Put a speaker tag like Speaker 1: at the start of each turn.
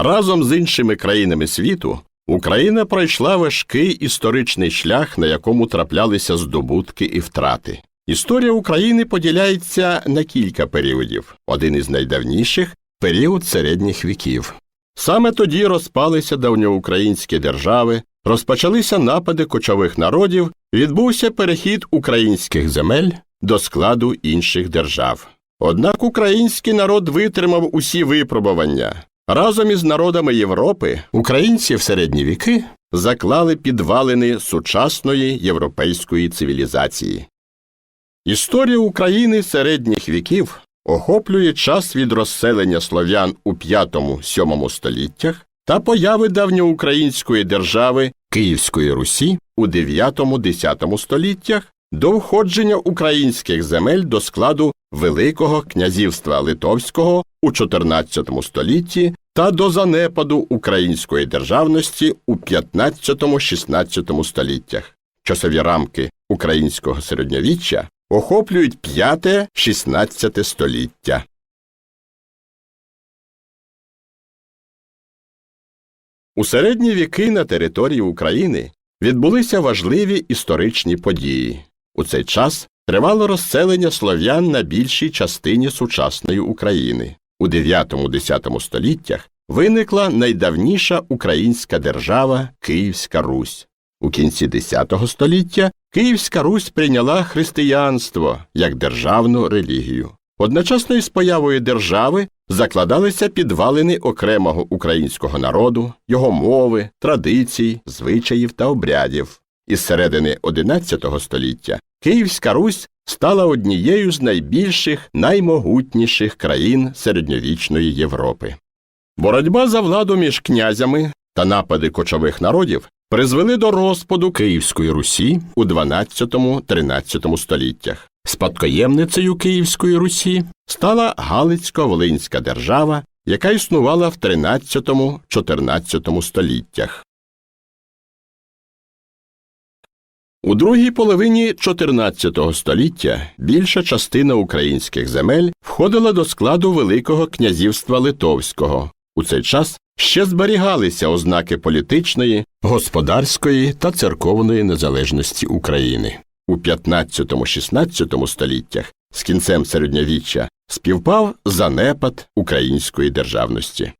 Speaker 1: Разом з іншими країнами світу Україна пройшла важкий історичний шлях, на якому траплялися здобутки і втрати. Історія України поділяється на кілька періодів. Один із найдавніших період середніх віків. Саме тоді розпалися давньоукраїнські держави, розпочалися напади кочових народів, відбувся перехід українських земель до складу інших держав. Однак український народ витримав усі випробування. Разом із народами Європи українці в середні віки заклали підвалини сучасної європейської цивілізації. Історія України середніх віків охоплює час від розселення слов'ян у 5-7 століттях та появи давньоукраїнської держави Київської Русі у 9-10 століттях до входження українських земель до складу Великого князівства Литовського у 14 столітті та до занепаду української державності у 15-16 століттях. Часові рамки українського середньовіччя охоплюють 5-16 століття. У середні віки на території України відбулися важливі історичні події. У цей час тривало розселення слов'ян на більшій частині сучасної України. У 9-10 століттях виникла найдавніша українська держава Київська Русь. У кінці X століття Київська Русь прийняла християнство як державну релігію. Одночасно із появою держави закладалися підвалини окремого українського народу, його мови, традицій, звичаїв та обрядів. Із середини XI століття Київська Русь стала однією з найбільших, наймогутніших країн середньовічної Європи. Боротьба за владу між князями та напади кочових народів призвели до розпаду Київської Русі у 12-13 століттях. Спадкоємницею Київської Русі стала Галицько-Волинська держава, яка існувала в 13-14 століттях. У другій половині 14 століття більша частина українських земель входила до складу Великого князівства Литовського. У цей час ще зберігалися ознаки політичної, господарської та церковної незалежності України. У 15-16 століттях з кінцем середньовіччя співпав занепад української державності.